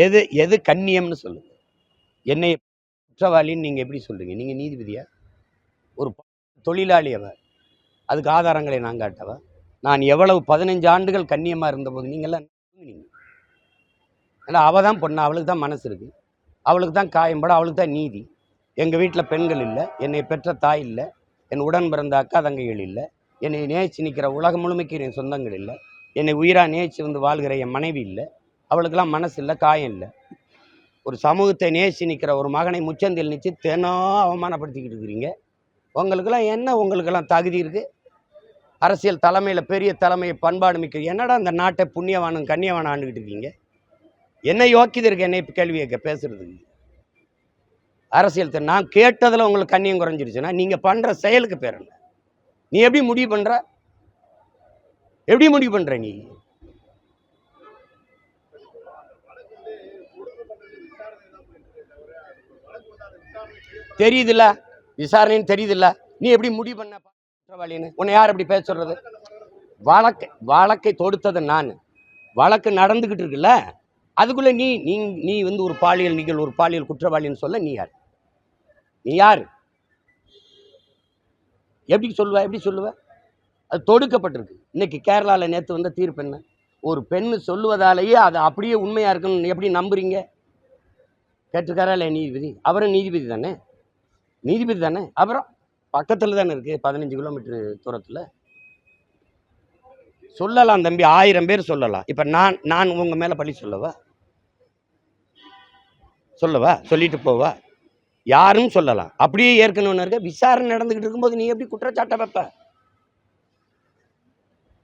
எது எது கண்ணியம்னு சொல்லுங்க என்னை குற்றவாளின்னு நீங்கள் எப்படி சொல்கிறீங்க நீங்கள் நீதிபதியா? ஒரு தொழிலாளி அவர் அதுக்கு ஆதாரங்களை நான் காட்டவா? நான் எவ்வளவு பதினஞ்சு ஆண்டுகள் கண்ணியமாக இருந்தபோது நீங்கள்லாம் நீங்க ஏன்னா அவள் தான் பொண்ணு அவளுக்கு தான் மனசு இருக்கு. அவளுக்கு தான் காயம்பட அவளுக்கு தான் நீதி. எங்கள் வீட்டில் பெண்கள் இல்லை என்னை பெற்ற தாய் இல்லை என் உடன் பிறந்த அக்கா தங்கைகள் இல்லை என்னை நேச்சு நிற்கிற உலகம் முழுமைக்கு என் சொந்தங்கள் இல்லை என்னை உயிராக நேச்சு வந்து வாழ்கிற என் மனைவி இல்லை அவளுக்கெல்லாம் மனசு இல்லை காயம் இல்லை ஒரு சமூகத்தை நேசி நிற்கிற ஒரு மகனை முச்சந்தில் நிச்சு தினம் அவமானப்படுத்திக்கிட்டு இருக்கிறீங்க. உங்களுக்கெல்லாம் என்ன? உங்களுக்கெல்லாம் தகுதி இருக்குது அரசியல் தலைமையில் பெரிய தலைமையை பண்பாடு மிக்க என்னடா இந்த நாட்டை புண்ணியவானும் கண்ணியவானும் ஆண்டுகிட்டு இருக்கீங்க? என்ன யோக்கியது இருக்கு? என்னை இப்போ கேள்வி கேட்க பேசுறதுக்கு. அரசியல் நான் கேட்டதில் உங்களுக்கு கண்ணியம் குறைஞ்சிருச்சுன்னா நீங்கள் பண்ணுற செயலுக்கு பேர் என்ன? நீ எப்படி முடிவு பண்ணுற எப்படி முடிவு பண்ணுற நீ? தெரியுதுல்ல? விசாரணைன்னு தெரியுதுல்ல? நீ எப்படி முடிவு பண்ண குற்றவாளின்னு? உன்னை யார் எப்படி பேச சொல்றது? வழக்கை வழக்கை தொடுத்தது நான். வழக்கு நடந்துக்கிட்டு இருக்குல்ல? அதுக்குள்ள நீ நீ நீ வந்து ஒரு பாலியல் நீங்கள் ஒரு பாலியல் குற்றவாளின்னு சொல்ல நீ யார்? நீ யார்? எப்படி சொல்லுவ எப்படி சொல்லுவ? அது தொடுக்கப்பட்டிருக்கு. இன்னைக்கு கேரளாவில் நேற்று வந்த தீர்ப்பு என்ன? ஒரு பெண்ணு சொல்லுவதாலேயே அது அப்படியே உண்மையாக இருக்குன்னு எப்படி நம்புறீங்க? கேட்டிருக்காரா இல்லையா நீதிபதி? அவரும் நீதிபதி தானே? நீதிபதி தானே? அப்புறம் பக்கத்தில் தானே இருக்குது பதினஞ்சு கிலோமீட்டர் தூரத்தில். சொல்லலாம் தம்பி ஆயிரம் பேர் சொல்லலாம். இப்போ நான் நான் உங்கள் மேலே பழி சொல்லவா? சொல்லவா? சொல்லிட்டு போவா? யாரும் சொல்லலாம். அப்படியே ஏற்கனவே இருக்க விசாரணை நடந்துக்கிட்டு இருக்கும்போது நீ எப்படி குற்றச்சாட்டை வைப்ப?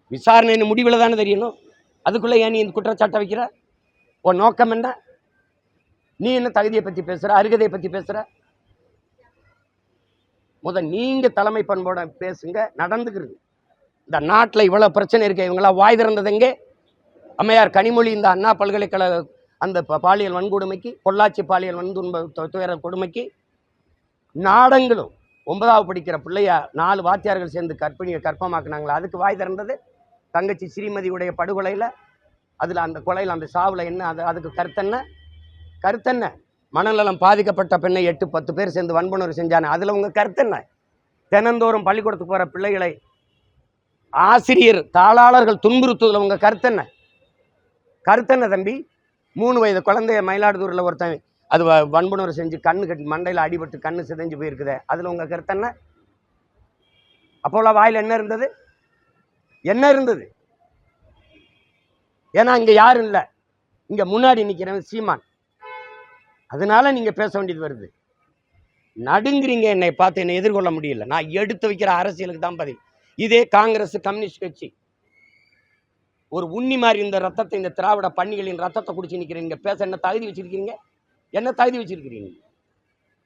விசாரணை முடிவில் தானே தெரியணும். அதுக்குள்ளே ஏன் நீ இந்த குற்றச்சாட்டை வைக்கிற? உன் நோக்கம் என்ன? நீ என்ன தகுதியை பற்றி பேசுகிற அருகதையை பற்றி பேசுகிற முத நீங்கள் தலைமை பண்போட பேசுங்க நடந்துக்கிறது. இந்த நாட்டில் இவ்வளோ பிரச்சனை இருக்கு இவங்களாம் வாய் திறந்தது எங்கே? அம்மையார் கனிமொழி இந்த அண்ணா பல்கலைக்கழக அந்த ப- பாலியல் வன்கொடுமைக்கு பொள்ளாச்சி பாலியல் வன்துன்ப துயர கொடுமைக்கு நாடங்களும் ஒன்பதாவது படிக்கிற பிள்ளைய நாலு வாத்தியார்கள் சேர்ந்து கற்பிணியை கற்பமாக்குனாங்களா? அதுக்கு வாய் திறந்தது? தங்கச்சி ஸ்ரீமதியுடைய படுகொலையில் அதில் அந்த கொலையில் அந்த சாவில் என்ன அது அதுக்கு கருத்தென்ன கருத்தென்ன? மனநலம் பாதிக்கப்பட்ட பெண்ணை எட்டு பத்து பேர் சேர்ந்து வன்புணர்வு செஞ்சானே அதில் உங்கள் கருத்தென்ன? தினந்தோறும் பள்ளிக்கூடத்துக்கு போகிற பிள்ளைகளை ஆசிரியர் தாளாளர்கள் துன்புறுத்துவதில் உங்கள் கருத்தென்ன? கருத்தென்ன தம்பி? மூணு வயது குழந்தைய மயிலாடுதுறையில் ஒருத்தன் அது வ- வன்புணர்வு செஞ்சு கண்ணு கட்டி மண்டையில் அடிபட்டு கண்ணு சிதைஞ்சு போயிருக்குதே அதில் உங்கள் கருத்தென்ன? அப்போல்லாம் வாயில் என்ன இருந்தது? என்ன இருந்தது? ஏன்னா இங்கே யாரும் இல்லை. இங்கே முன்னாடி நிற்கிறவன் சீமான். அதனால நீங்கள் பேச வேண்டியது வருது. நடுங்கிறீங்க என்னை பார்த்து என்னை எதிர்கொள்ள முடியல. நான் எடுத்து வைக்கிற அரசியலுக்கு தான் பதில். இதே காங்கிரஸ் கம்யூனிஸ்ட் கட்சி. ஒரு உண்ணி மாதிரி இந்த ரத்தத்தை இந்த திராவிட பண்ணிகளின் ரத்தத்தை குடிச்சு நிற்கிறீங்க பேச என்ன தகுதி வச்சிருக்கிறீங்க? என்ன தகுதி வச்சிருக்கிறீங்க?